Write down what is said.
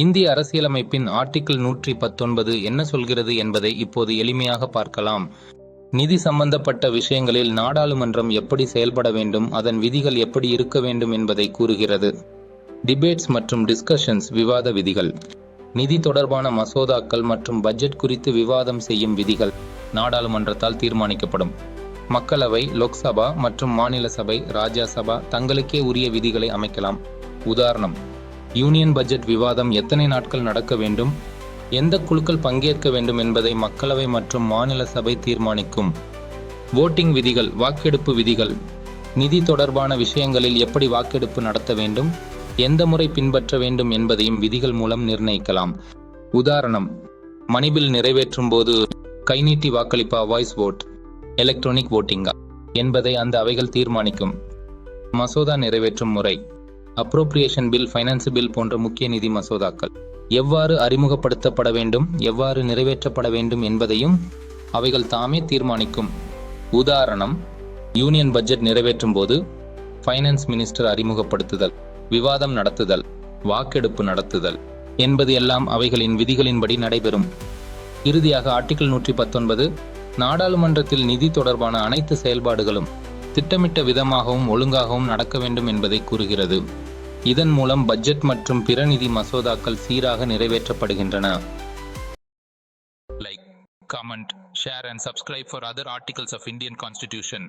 இந்திய அரசியலமைப்பின் ஆர்டிகிள் நூற்றி பத்தொன்பது என்ன சொல்கிறது என்பதை இப்போது எளிமையாக பார்க்கலாம். நிதி சம்பந்தப்பட்ட விஷயங்களில் நாடாளுமன்றம் எப்படி செயல்பட வேண்டும் அதன் விதிகள் எப்படி இருக்க வேண்டும் என்பதை கூறுகிறது. டிபேட்ஸ் மற்றும் டிஸ்கஷன்ஸ் விவாத விதிகள். நிதி தொடர்பான மசோதாக்கள் மற்றும் பட்ஜெட் குறித்து விவாதம் செய்யும் விதிகள் நாடாளுமன்றத்தால் தீர்மானிக்கப்படும். மக்களவை லோக்சபா மற்றும் மாநில சபை ராஜ்யசபா தங்களுக்கே உரிய விதிகளை அமைக்கலாம். உதாரணம் யூனியன் பட்ஜெட் விவாதம் எத்தனை நாட்கள் நடக்க வேண்டும்? எந்த குழுக்கள் பங்கேற்க வேண்டும் என்பதை மக்களவை மற்றும் மாநில சபை தீர்மானிக்கும். ஓட்டிங் விதிகள் வாக்கெடுப்பு விதிகள் நிதி தொடர்பான விஷயங்களில் எப்படி வாக்கெடுப்பு நடத்த வேண்டும்? எந்த முறை பின்பற்ற வேண்டும் என்பதையும் விதிகள் மூலம் நிர்ணயிக்கலாம். உதாரணம் மணிபில் நிறைவேற்றும் போது கைநீட்டி வாக்களிப்பா வாய்ஸ் ஓட் எலக்ட்ரானிக் ஓட்டிங்கா என்பதை அந்த அவைகள் தீர்மானிக்கும். மசோதா நிறைவேற்றும் முறை. அப்ரோப்ரியேஷன் பில் ஃபைனான்ஸ் பில் போன்ற முக்கிய நிதி மசோதாக்கள். எவ்வாறு அறிமுகப்படுத்தப்பட வேண்டும் எவ்வாறு நிறைவேற்றப்பட வேண்டும் என்பதையும் அவைகள் தாமே தீர்மானிக்கும். உதாரணம் யூனியன் பட்ஜெட் நிறைவேற்றும் போது ஃபைனான்ஸ் மினிஸ்டர் அறிமுகப்படுத்துதல் விவாதம் நடத்துதல் வாக்கெடுப்பு நடத்துதல் என்பது எல்லாம் அவைகளின் விதிகளின்படி நடைபெறும். இறுதியாக ஆர்டிகிள் நூற்றி பத்தொன்பது நாடாளுமன்றத்தில் நிதி தொடர்பான அனைத்து செயல்பாடுகளும் திட்டமிட்ட விதமாகவும் ஒழுங்காகவும் நடக்க வேண்டும் என்பதை கூறுகிறது. இதன் மூலம் பட்ஜெட் மற்றும் பிற நிதி மசோதாக்கள் சீராக நிறைவேற்றப்படுகின்றன. Like comment share and subscribe for other articles of Indian constitution